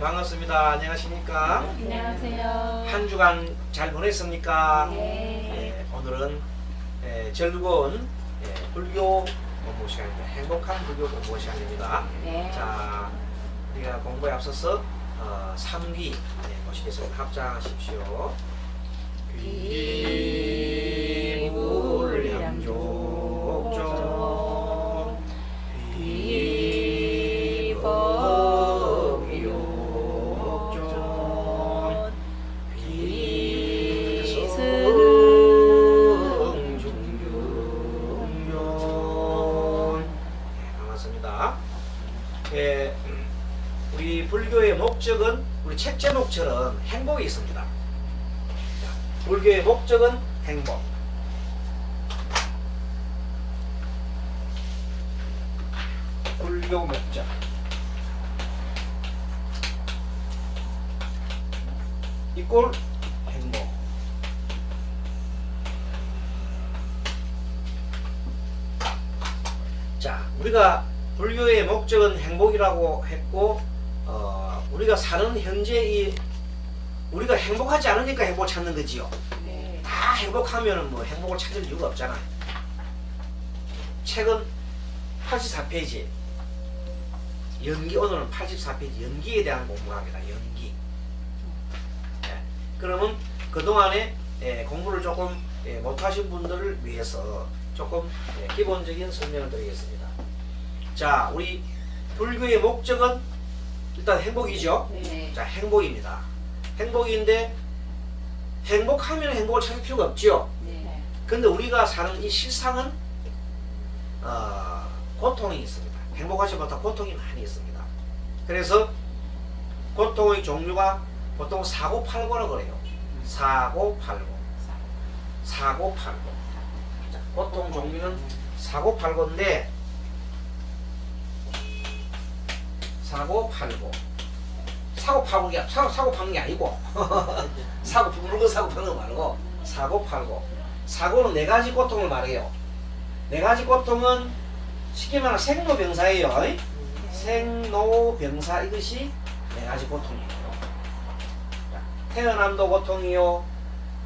반갑습니다. 안녕하십니까? 안녕하세요. 한 주간 잘 보냈습니까? 네. 네, 오늘은 에, 즐거운 예, 불교 공부 시간입니다. 행복한 불교 공부 시간입니다. 네. 자, 우리가 공부에 앞서서 어, 3기 네, 모시겠습니다. 합장하십시오. 귀불량족 불교의 목적은 우리 책 제목처럼 행복이 있습니다. 자, 불교의 목적은 행복. 불교 목적. 이꼴 행복. 자, 우리가 불교의 목적은 행복이라고 했고, 어, 우리가 사는 현재 이 우리가 행복하지 않으니까 행복을 찾는 거지요. 네. 다 행복하면 뭐 행복을 찾을 이유가 없잖아요. 책은 84페이지. 연기, 오늘은 84페이지 연기에 대한 공부를 합니다. 연기. 예, 그러면 그동안에 예, 공부를 조금 예, 못하신 분들을 위해서 조금 예, 기본적인 설명을 드리겠습니다. 자, 우리 불교의 목적은 일단 행복이죠. 네. 자, 행복입니다. 행복인데 행복하면 행복을 찾을 필요가 없지요. 네. 근데 우리가 사는 이 실상은 어, 고통이 있습니다. 행복하지 못한 고통이 많이 있습니다. 그래서 고통의 종류가 보통 사고팔고라고 그래요. 사고팔고. 사고팔고. 자, 고통 종류는 사고팔고인데 사고 팔고. 사고 파는 게 사고 사고 파는 게 아니고 사고 물건 사고 파는 거 말고 사고 팔고 사고는 네 가지 고통을 말해요. 네 가지 고통은 쉽게 말하면 생로병사예요. 생로병사 이것이 네 가지 고통이에요. 자, 태어남도 고통이요,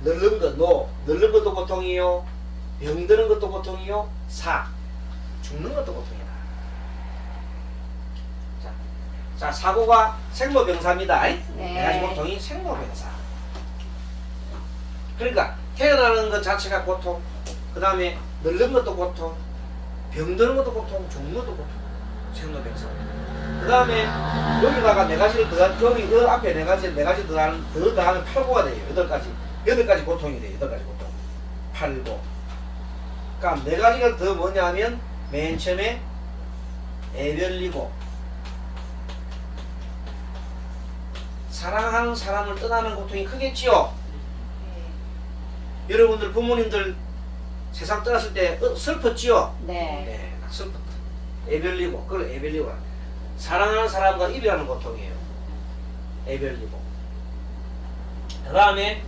늙는 것, 노, 늙는 것도 고통이요, 병드는 것도 고통이요, 사, 죽는 것도 고통이다. 자, 자 사고가 생로병사입니다. 네 가지 고통이 생로병사. 그러니까 태어나는 것 자체가 고통, 그 다음에 늙는 것도 고통, 병드는 것도 고통, 죽는 것도 고통, 생로병사. 그 다음에 여기다가 네 가지를 더, 여기 그 앞에 네 가지, 네 가지 더 하는, 더 더하면 팔고가 돼요. 여덟 가지. 여덟 가지 고통이 돼요. 여덟 가지 고통. 팔고. 그러니까 네 가지가 더 뭐냐면 맨 처음에 애별리고, 사랑하는 사람을 떠나는 고통이 크겠지요. 여러분들 부모님들 세상 떠났을 때 어, 슬펐지요? 네. 네, 나 슬펐다. 애별리고, 그걸 애별리고. 사랑하는 사람과 이별하는 고통이에요. 애별리고. 그 다음에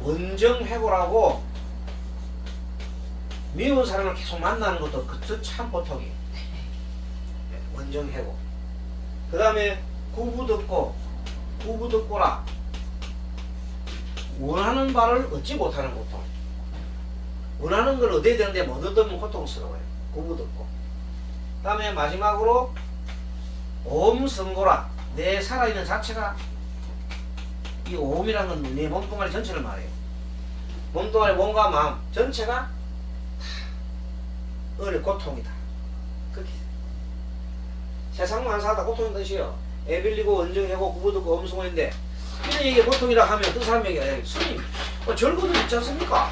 원정해고라고 미운 사람을 계속 만나는 것도 그것도 참 고통이에요. 네, 원정해고. 그 다음에 구부 듣고, 구부듣고라. 원하는 바를 얻지 못하는 고통. 원하는 걸 얻어야 되는데 못 얻으면 고통스러워요. 구부듣고. 그 다음에 마지막으로 오음성고라. 내 살아있는 자체가 이 오음이라는 건 내 몸뚱아리 전체를 말해요. 몸뚱아리 몸과 마음 전체가 다 어려 고통이다. 그렇게 세상 만 사다 고통인 뜻이요. 애 빌리고 원정하고 구부듣고 엄성호인데 이런 얘기 고통이라 하면 그 사람에게 에이, 스님 어, 절거도 있지 않습니까?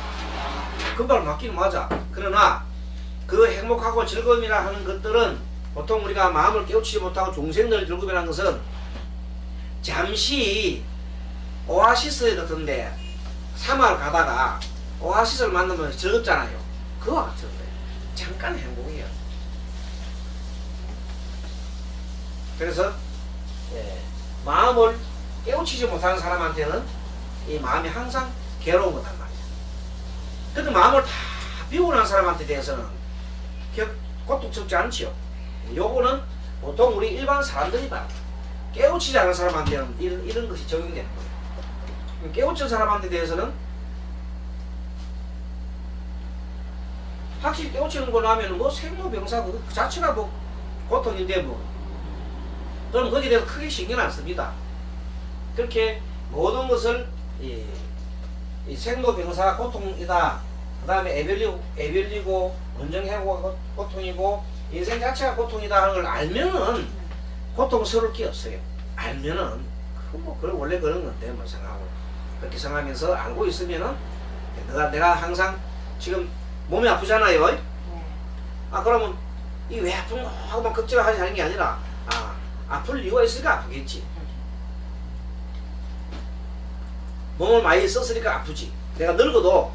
그말 맞긴 맞아. 그러나 그 행복하고 즐거움이라 하는 것들은 보통 우리가 마음을 깨우치지 못하고 종생들 즐거움이라는 것은 잠시 오아시스 같은데 사마를 가다가 오아시스를 만나면 즐겁잖아요. 그와 같은 거예요. 잠깐 행복이에요. 그래서 예, 마음을 깨우치지 못하는 사람한테는 이 마음이 항상 괴로운 거단 말이야. 근데 마음을 다 비우고 난 사람한테 대해서는 겨- 고통스럽지 않지요. 요거는 보통 우리 일반 사람들이 다 깨우치지 않은 사람한테는 이런, 이런 것이 적용되는 거예요. 깨우친 사람한테 대해서는 확실히 깨우치는 걸로 하면 뭐 생로병사 그 자체가 뭐 고통인데 뭐 그럼 거기에 대해서 크게 신경 안 씁니다. 그렇게 모든 것을 이, 이 생로병사 고통이다. 그 다음에 애별리, 애별리고 원정해고가 고통이고 인생 자체가 고통이다 하는 걸 알면은 고통스러울 게 없어요. 알면은 그뭐 그런 원래 그런 건데 뭐 생각하고 그렇게 생각하면서 알고 있으면은 내가 내가 항상 지금 몸이 아프잖아요. 네. 아 그러면 이 왜 아픈 거 하고 막 걱정하지 하는 게 아니라 아 아플 이유가 있으니까 아프겠지. 몸을 많이 썼으니까 아프지. 내가 늙어도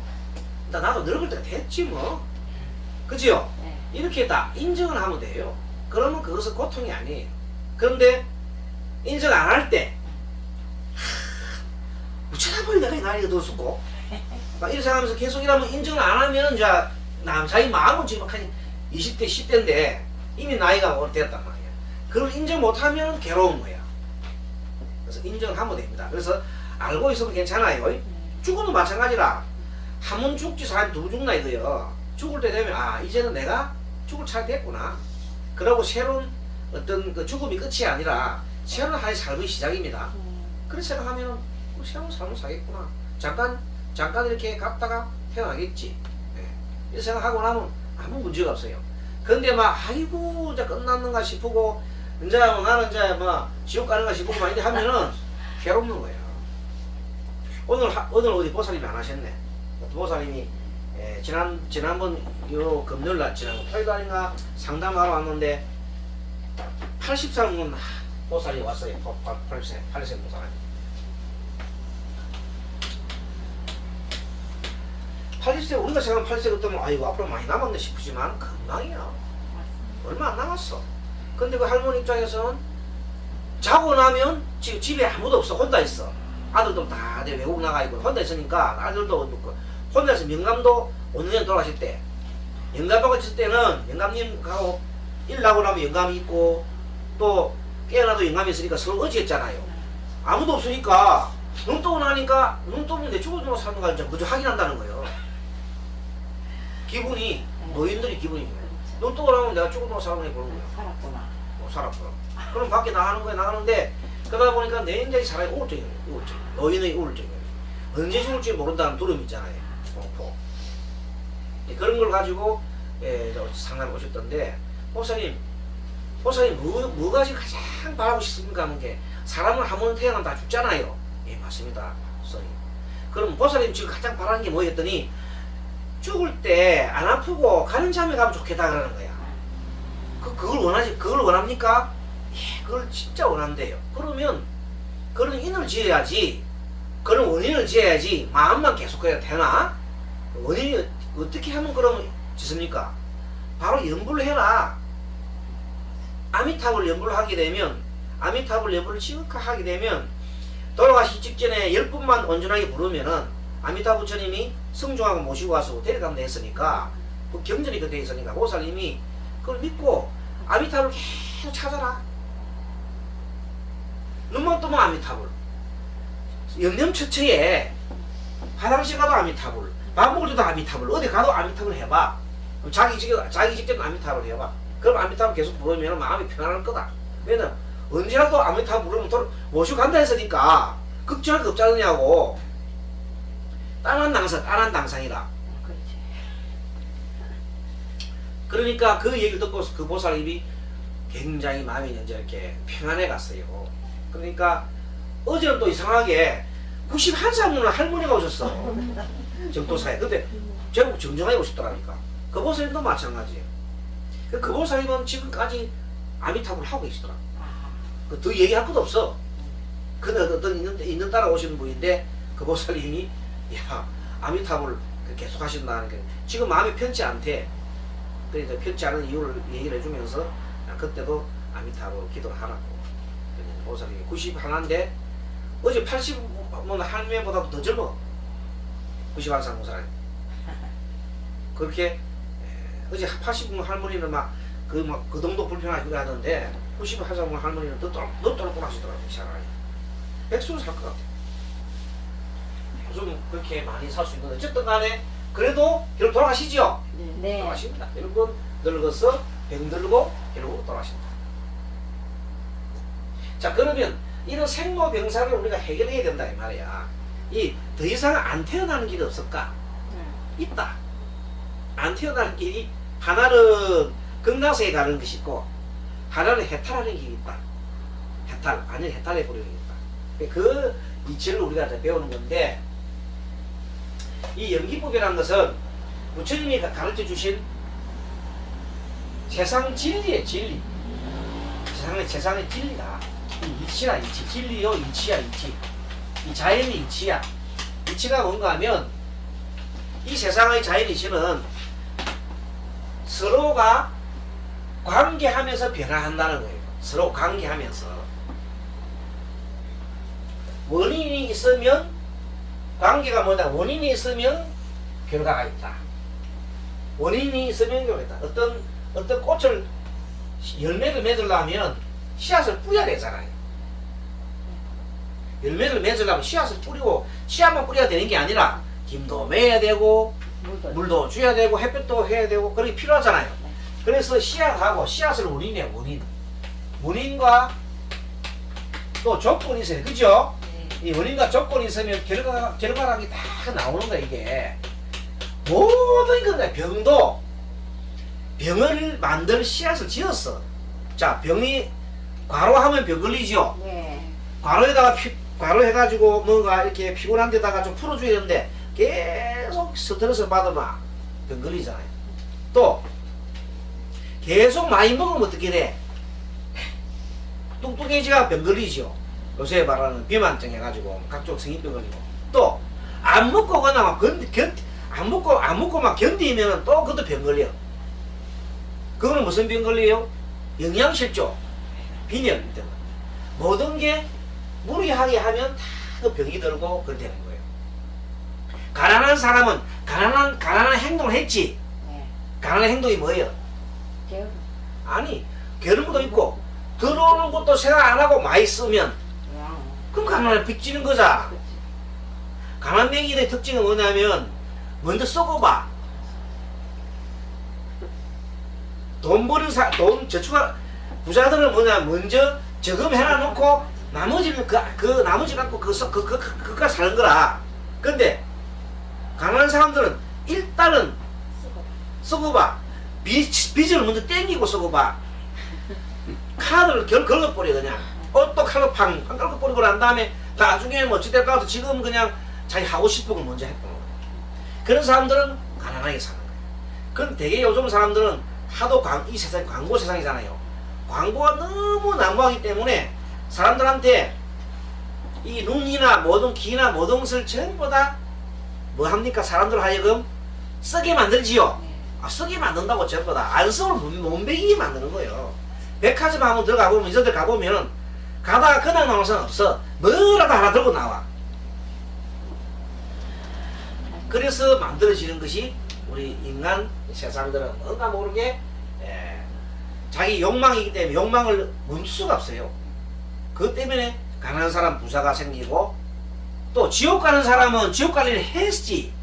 나 나도 늙을 때가 됐지 뭐. 그지요? 네. 이렇게 다 인정을 하면 돼요. 그러면 그것은 고통이 아니에요. 그런데 인정 안 할 때, 하, 쳐다보니 내가 이 나이가 더 죽고, 막 이렇게 생각하면서 계속 이러면 인정을 안 하면 이제 남 자기 마음은 지금 한 20대, 10대인데 이미 나이가 됐단 말이야. 그걸 인정 못하면 괴로운 거야. 그래서 인정하면 됩니다. 그래서 알고 있으면 괜찮아요. 죽어도 마찬가지라. 한 번 죽지 사람이 두번 죽나 이거요. 죽을 때 되면 아 이제는 내가 죽을 차례 됐구나. 그러고 새로운 어떤 그 죽음이 끝이 아니라 새로운 하나의 삶의 시작입니다. 그렇게 생각하면 뭐 새로운 삶을 사겠구나. 잠깐 잠깐 이렇게 갔다가 태어나겠지. 예. 이렇게 생각하고 나면 아무 문제가 없어요. 근데 막 아이고 이제 끝났는가 싶고 이제 뭐 나는 이제 뭐 지옥 가는가 싶고 막 이렇게 하면은 괴롭는 거예요. 오늘 하- 오늘 어디 보살님이 안 하셨네. 보살님이 예, 지난 지난번 요 금요일 날 지난 토요일 날인가 상담하러 왔는데 80살 먹은 보살이 왔어요. 80살 80살 보살. 80세 우리가 생각하면 80세 그때면 아이고 앞으로 많이 남았네 싶지만 금방이야. 얼마 안 남았어. 근데 그 할머니 입장에서는 자고 나면 지금 집에 아무도 없어 혼자 있어. 아들도 다내 외국 나가 있고 혼자 있으니까 아들도 없고 혼자서 영감도 5년 돌아가실 때 영감하고 있을 때는 영감님하고 일 나고 나면 영감이 있고 또 깨어나도 영감이 있으니까 서로 어지했잖아요. 아무도 없으니까 눈 뜨고 나니까 눈 뜨면 내 죽어도 사는 거 아니죠. 그저 확인한다는 거예요. 기분이 노인들이 기분이 좋아요. 눈 뜨고 나면 내가 죽어도 사는 거 보는 거예요. 못 살았구나. 그럼 밖에 나가는 거야 나가는데 그러다 보니까 내 인생이 사람이 우울증이에요. 우울증. 노인의 우울증이에요. 언제 죽을지 모른다는 두려움 있잖아요. 공포. 예, 그런 걸 가지고 예, 저 상담 오셨던데 목사님, 목사님 뭐, 뭐가 지금 가장 바라고 싶습니까? 하는 게 사람은 한 번 태어나면 다 죽잖아요. 예 맞습니다. 선생님. 그럼 목사님 지금 가장 바라는 게 뭐였더니 죽을 때 안 아프고 가는 잠에 가면 좋겠다 그러는 거야. 그, 그걸 원하지, 그걸 원합니까? 예, 그걸 진짜 원한대요. 그러면, 그런 인을 지어야지, 그런 원인을 지어야지, 마음만 계속해야 되나? 원인이 어떻게 하면 그러면 짓습니까? 바로 연불을 해라. 아미탑을 연불을 하게 되면, 아미탑을 연불을 지극하게 하게 되면, 돌아가시 직전에 열 분만 온전하게 부르면은, 아미타 부처님이 성중하고 모시고 와서 데려가면 됐으니까, 그 경전이 그돼 있으니까, 보살님이 그걸 믿고 아미탑을 계속 찾아라. 눈만 뜨면 아미탑을. 영념처처에 화장실 가도 아미탑을, 밥 먹을 때도 아미탑을, 어디 가도 아미탑을 해봐. 자기 직접 자기 직접 아미탑을 해봐. 그럼 아미탑을 계속 부르면 마음이 편안할 거다. 왜냐면 언제라도 아미탑 부르면 돌 모시고 간다 했으니까 걱정할 거 없지 않느냐고. 땅한 당상, 땅한 당상이다. 그렇지. 그러니까 그 얘기를 듣고 그 보살님이 굉장히 마음이 이제 이렇게 평안해 갔어요. 그러니까 어제는 또 이상하게 91살 먹는 할머니가 오셨어. 정도사에. 근데 제가 정정하게 오셨더라니까. 그 보살님도 마찬가지예요. 그, 그 보살님은 지금까지 아미탑을 하고 계시더라. 아, 그더 얘기할 것도 없어. 근데 어떤 있는, 있는 따라 오시는 분인데 그 보살님이 야 아미탑을 그 계속 하신다는 게 지금 마음이 편치 않대. 그래서 편치 않은 이유를 얘기를 해주면서 아, 그때도 아미탑으로 기도를 하라고. 그랬는데 보살님이 91인데 어제 80뭐 할매보다도 더 젊어. 91살 보살. 그렇게 에, 어제 80 할머니는 막 그막그 정도 불편하기도 하던데 90 하자면 할머니는 더 떨- 더 떨고 하시더라고요 차라리 백수로 살것 같아요 요즘 그렇게 많이 살 수 있는데 어쨌든 간에 그래도 결국 돌아가시죠 네. 돌아가십니다 결국은 늙어서 병들고 결국 돌아가신다 자 그러면 이런 생로병사를 우리가 해결해야 된다 이 말이야 이 더 이상 안 태어나는 길이 없을까 있다. 안 태어나는 길이 하나는 극락세에 가는 것이 있고 하나는 해탈하는 길이 있다. 해탈, 아니 해탈해 버리는 게 있다. 그 이치를 우리가 배우는 건데 이 연기법이라는 것은 부처님이 가르쳐 주신 세상 진리의 진리. 세상의 세상의 진리다. 이 이치야 이치, 진리요 이치야 이치. 이 자연의 이치야. 이치가 뭔가 하면 이 세상의 자연 이치는 서로가 관계하면서 변화한다는 거예요. 서로 관계하면서. 원인이 있으면 관계가 뭐냐? 원인이 있으면 결과가 있다. 원인이 있으면 결과가 있다. 어떤 어떤 꽃을 열매를 맺으려면 씨앗을 뿌려야 되잖아요. 열매를 맺으려면 씨앗을 뿌리고 씨앗만 뿌려야 되는 게 아니라 김도 매야 되고 물도. 줘야 되고 햇볕도 해야 되고 그런 게 필요하잖아요. 네. 그래서 씨앗하고 씨앗을 원인이에요. 원인. 원인과 또 조건이 있어요. 그죠? 네. 이 원인과 조건이 있으면 결과, 결과락이 다 나오는 거야, 이게. 모든 건데, 병도 병을 만들 씨앗을 지었어. 자, 병이 과로하면 병 걸리죠? 네. 과로에다가 피, 과로해가지고 뭔가 이렇게 피곤한 데다가 좀 풀어줘야 되는데 계속 스트레스 받으면 병 걸리잖아요. 또 계속 많이 먹으면 어떻게 돼? 뚱뚱해지가 병 걸리죠. 요 새 말하는 비만증 해가지고 각종 성인병 걸리고 또 안 먹고 그냥 막 견, 견, 안 먹고 안 먹고 막 견디면 또 그것도 병 걸려. 그거는 무슨 병 걸려요? 영양실조, 빈혈 때문에 모든 게 무리하게 하면 다 그 병이 들고 그렇게 되는 거예요. 가난한 사람은 가난한 가난한 행동을 했지. 네. 가난한 행동이 뭐예요? 아니 게으른 것도 있고 들어오는 것도 생각 안 하고 많이 쓰면 그럼 가난을 빚지는 거잖아. 그치. 가난뱅이의 특징은 뭐냐면 먼저 썩어봐. 돈 버는 사, 돈 저축하 부자들은 뭐냐 먼저 저금해놔 놓고 나머지는 그, 그 나머지 갖고 그, 그, 그, 그, 그까 사는 거라. 근데 가난한 사람들은 일단은 쓰고. 썩어봐. 빚, 빚을 먼저 땡기고 썩어봐. 카드를 결, 걸어버려, 그냥. 옷도 칼로 팡, 팡 걸어버리고 난 다음에 나중에 뭐 지대 가서 지금 그냥 자기 하고 싶은 걸 먼저 했던 거야. 그런 사람들은 가난하게 사는 거야. 그럼 되게 요즘 사람들은 하도 광, 이 세상 광고 세상이잖아요. 광고가 너무 난무하기 때문에 사람들한테 이 눈이나 모든 귀나 모든 것을 전부 다 뭐 합니까? 사람들 하여금 쓰게 만들지요. 네. 아, 쓰게 만든다고 전부 다. 안 쓰면 먹이게 만드는 거예요. 백화점 한번 들어가 보면, 이저들 가보면, 가다가 그냥 나올 수는 없어. 뭐라도 하나 들고 나와. 그래서 만들어지는 것이 우리 인간 세상들은 뭔가 모르게 에, 자기 욕망이기 때문에 욕망을 멈출 수가 없어요. 그것 때문에 가난한 사람 부자가 생기고 또 지옥 가는 사람은 지옥 갈 일을 했지.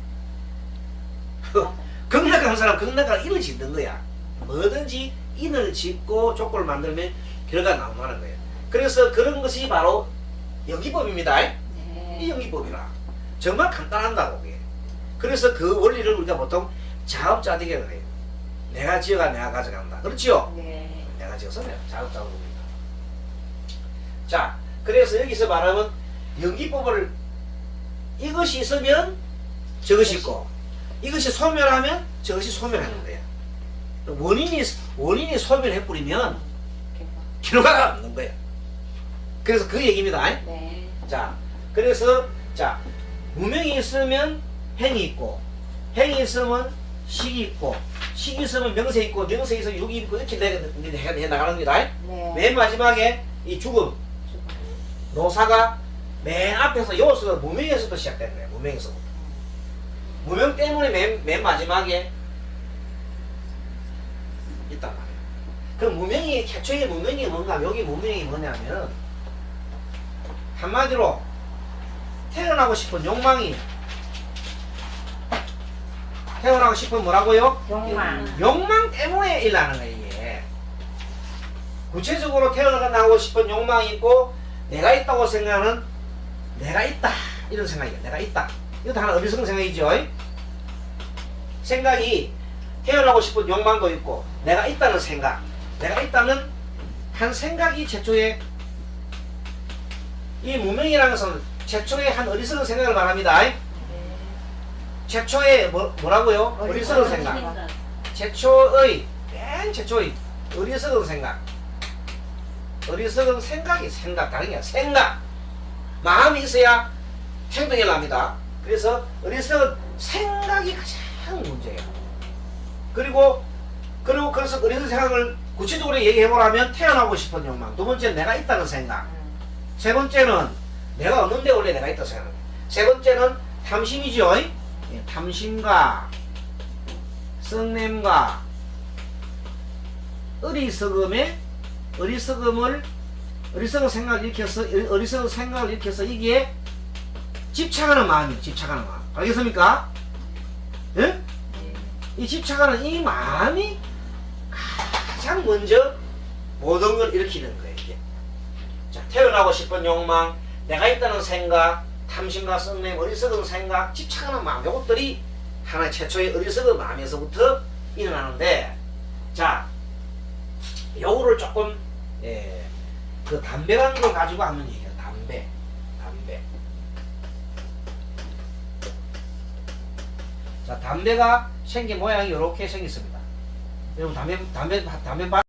극락 가는 사람 극락 갈 인을 짓는 거야. 뭐든지 인을 짓고 조건을 만들면 결과가 나온다는 거예요. 그래서 그런 것이 바로 연기법입니다. 이 네. 연기법이라. 정말 간단한다고 그게. 그래서 그 원리를 우리가 보통 자업자득이라고 해요. 내가 지어가 내가 가져간다. 그렇지요? 네. 내가 지어서 내가 자업자득입니다. 자, 그래서 여기서 말하면 연기법을 이것이 있으면 저것이 있고 이것이 소멸하면 저것이 소멸하는 거야. 원인이 원인이 소멸해 버리면 개가. 결과가 없는 거야. 그래서 그 얘기입니다. 네. 자, 그래서 자 무명이 있으면 행이 있고 행이 있으면 식이 있고 식이 있으면 명세 있고 명세 있으면 육이 있고 이렇게 내, 내, 내, 내 나가는 겁니다. 네. 맨 마지막에 이 죽음 노사가 맨 앞에서 여기서 무명에서부터 시작되는 거예요. 무명에서부터. 무명 때문에 맨, 맨 마지막에 있단 말이에요. 그 무명이 최초의 무명이 뭔가 여기 무명이 뭐냐면 한마디로 태어나고 싶은 욕망이. 태어나고 싶은 뭐라고요? 욕망. 욕망 때문에 일어나는 거예요 이게. 구체적으로 태어나고 싶은 욕망이 있고 내가 있다고 생각하는 내가 있다 이런 생각이에요. 내가 있다. 이것도 하나 어리석은 생각이죠. 생각이 태어나고 싶은 욕망도 있고 내가 있다는 생각. 내가 있다는 한 생각이 최초의 이 무명이라는 것은 최초의 한 어리석은 생각을 말합니다. 최초의 뭐, 뭐라고요? 어리석은 생각. 최초의 맨 최초의 어리석은 생각. 어리석은 생각이 생각 다른 게 생각. 마음이 있어야 행동이 납니다. 그래서 어리석은 생각이 가장 문제예요. 그리고 그리고 그래서 어리석은 생각을 구체적으로 얘기해 보라면 태어나고 싶은 욕망. 두 번째는 내가 있다는 생각 세 번째는 내가 없는데 원래 내가 있다고 생각합니다 세 번째는 탐심이죠 예, 탐심과 썩냄과 어리석음에 어리석음을 어리석은 생각을 일으켜서 어리석은 생각을 일으켜서 이게 집착하는 마음이에요. 집착하는 마음. 알겠습니까? 예? 이 집착하는 이 마음이 가장 먼저 모든 걸 일으키는 거예요. 자, 태어나고 싶은 욕망, 내가 있다는 생각, 탐심과 썩냄, 어리석은 생각, 집착하는 마음, 이것들이 하나의 최초의 어리석은 마음에서부터 일어나는데, 자, 요거를 조금, 예, 그 담배라는 걸 가지고 하는 얘기예요. 담배. 담배. 자, 담배가 생긴 모양이 이렇게 생겼습니다. 여러분, 담배, 담배, 담배